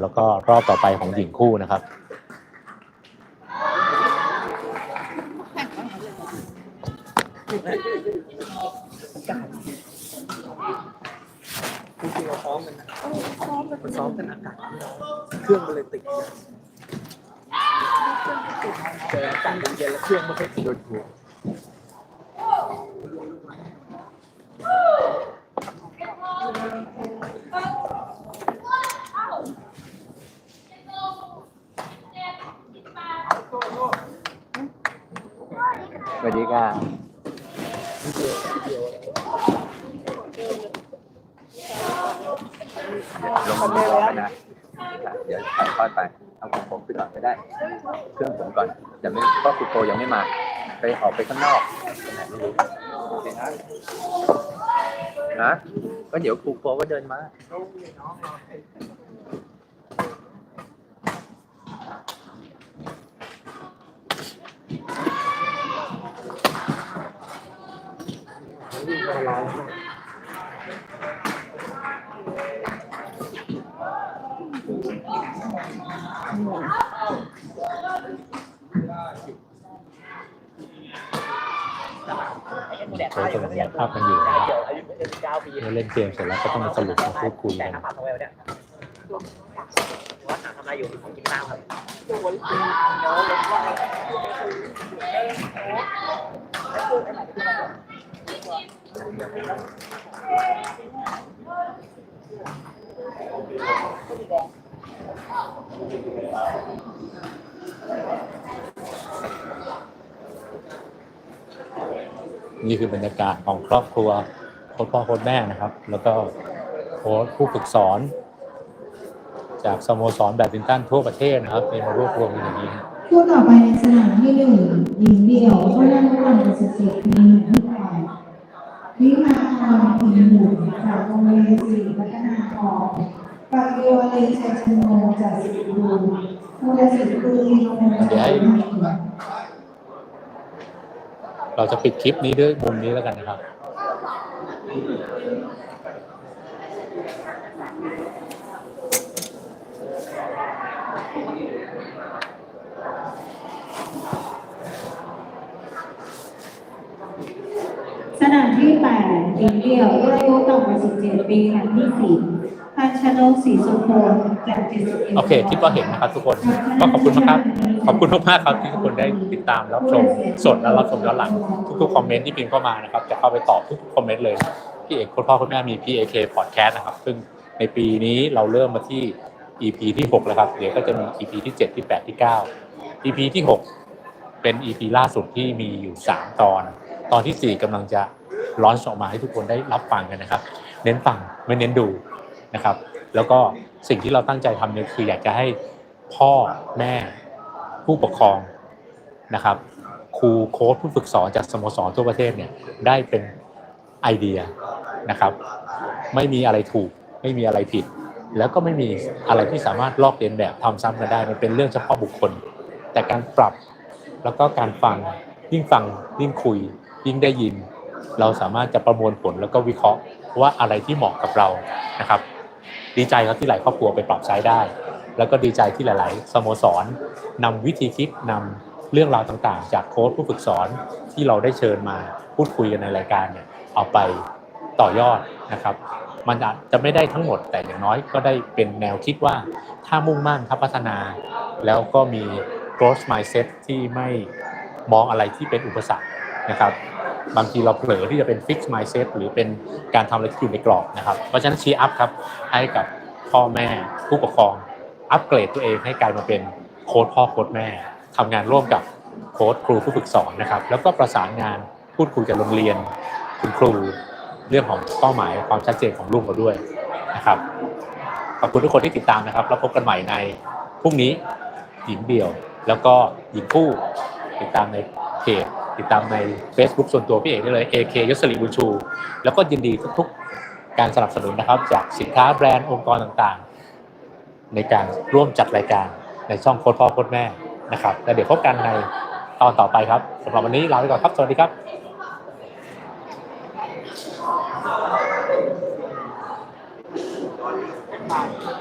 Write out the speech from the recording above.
แล้วก็รอบต่อไปของหญิงคู่นะครับจริงๆเราซ้อมกันนะมันซ้อมกันอากาศไม่ร้อนเครื่องมันเลยติดเจออากาศเย็นๆแล้วเครื่องมันก็ติดโดนหัว วัสดีค่ะลงมาไม่ร้นะเดี๋ยวถ่ายทอดไปเอาของผมไปก่อนก็ได้ เครื่องผมก่อนย่าไม่เพราะคุณโตยังไม่มา ไปออกไปข้างนอกไปไหนไม่รู้นะนะก็เดี๋ยวครูโปก็เดินมา วิ่งมาร้อนมาก เรากำลังภาพกันอยู่นะครับเมื่อเล่นเกมเสร็จแล้วก็ต้องมาสรุปมาพูดคุยกันว่าทำอะไรอยู่ของกินข้าวครับ นี่คือบรรยากาศของครอบครัวโค้ชพ่อโค้ชแม่นะครับ แล้วก็โค้ชผู้ฝึกสอน จากสโมสรแบดมินตันทั่วประเทศนะครับเป็นมารวบรวมกันอย่างนี้คู่ต่อไปในสนามที่หนึ่งหญิงเดี่ยวก็ได้รับการตัดสินทีหนึ่งที่แปดวิมาพรทีมหนึ่งจากโรงเรียนศรีพัฒนาพร ปากโยเลชัยชโนจากสิบดูมูลสิทธิ์คือโยนเดี๋ยวให้ เราจะปิดคลิปนี้ด้วยมุมนี้แล้วกันนะครับ สนามที่แปดหญิงเดียวรุ่นอายุต่ำกว่า17ปีครั้งที่สี่ พันชนกศรีสุพลจาก71โอเค คิดว่าเห็นนะครับทุกคน ก็ขอบคุณมากครับ ขอบคุณมากๆครับที่ทุกคนได้ติดตามรับชมสดและรับชมย้อนหลัง ทุกๆคอมเมนต์ที่พิมพ์เข้ามานะครับ จะเข้าไปตอบทุกๆคอมเมนต์เลย พี่เอกคุณพ่อคุณแม่มี PAK Podcast นะครับ ซึ่งในปีนี้เราเริ่มมาที่ EP ที่ 6 แล้วครับ เดี๋ยวก็จะมี EP ที่ 7 ที่ 8 ที่ 9 EP ที่ 6 เป็น EP ล่าสุดที่มีอยู่ 3 ตอน ตอนทีสี่4กำลังจะร้อนออกมาให้ทุกคนได้รับฟังกันนะครับ เน้นฟังไม่เน้นดู นะครับ แล้วก็สิ่งที่เราตั้งใจทำเนี่ยคืออยากจะให้พ่อแม่ผู้ปกครองนะครับ ครูโค้ชผู้ฝึกสอนจากสโมสรทั่วประเทศเนี่ยได้เป็นไอเดียนะครับ ไม่มีอะไรถูกไม่มีอะไรผิด แล้วก็ไม่มีอะไรที่สามารถลอกเลียนแบบทำซ้ำกันได้มันเป็นเรื่องเฉพาะบุคคล แต่การปรับแล้วก็การฟังยิ่งฟังยิ่งคุย ยิ่งได้ยิน เราสามารถจะประมวลผลแล้วก็วิเคราะห์ว่าอะไรที่เหมาะกับเรานะครับ ดีใจครับที่หลายครอบครัวไปปรับใช้ได้ แล้วก็ดีใจที่หลาย ๆ สโมสรนำวิธีคิดนำเรื่องราวต่างๆ จากโค้ชผู้ฝึกสอนที่เราได้เชิญมาพูดคุยกันในรายการเนี่ยเอาไปต่อยอดนะครับ มันอาจจะไม่ได้ทั้งหมดแต่อย่างน้อยก็ได้เป็นแนวคิดว่าถ้ามุ่งมั่นถ้าพัฒนา แล้วก็มี growth mindset ที่ไม่มองอะไรที่เป็นอุปสรรคนะครับ บางทีเราเผลอที่จะเป็น fix mindset หรือเป็นการทำอะไรที่อยู่ในกรอบนะครับ เพราะฉะนั้นชี้อัพครับให้กับพ่อแม่ผู้ปกครอง อัปเกรดตัวเองให้กลายมาเป็นโค้ชพ่อโค้ชแม่ทำงานร่วมกับโค้ชครูผู้ฝึกสอนนะครับ แล้วก็ประสานงานพูดคุยกับโรงเรียนคุณครูเรื่องของเป้าหมายความชัดเจนของลูกเราด้วยนะครับขอบคุณทุกคนที่ติดตามนะครับ แล้วพบกันใหม่ในพรุ่งนี้หญิงเดี่ยว แล้วก็หญิงคู่ติดตามในเพจ ติดตามใน Facebook ส่วนตัวพี่เอกได้เลย AK ยศริบุญชู แล้วก็ยินดีทุกๆ การสนับสนุนนะครับ จากสินค้าแบรนด์องค์กรต่างๆ ในการร่วมจัดรายการในช่องโค้ดพ่อโค้ดแม่นะครับแล้วเดี๋ยวพบกันในตอนต่อไปครับสำหรับวันนี้ลาไปก่อนครับ สวัสดีครับ拜。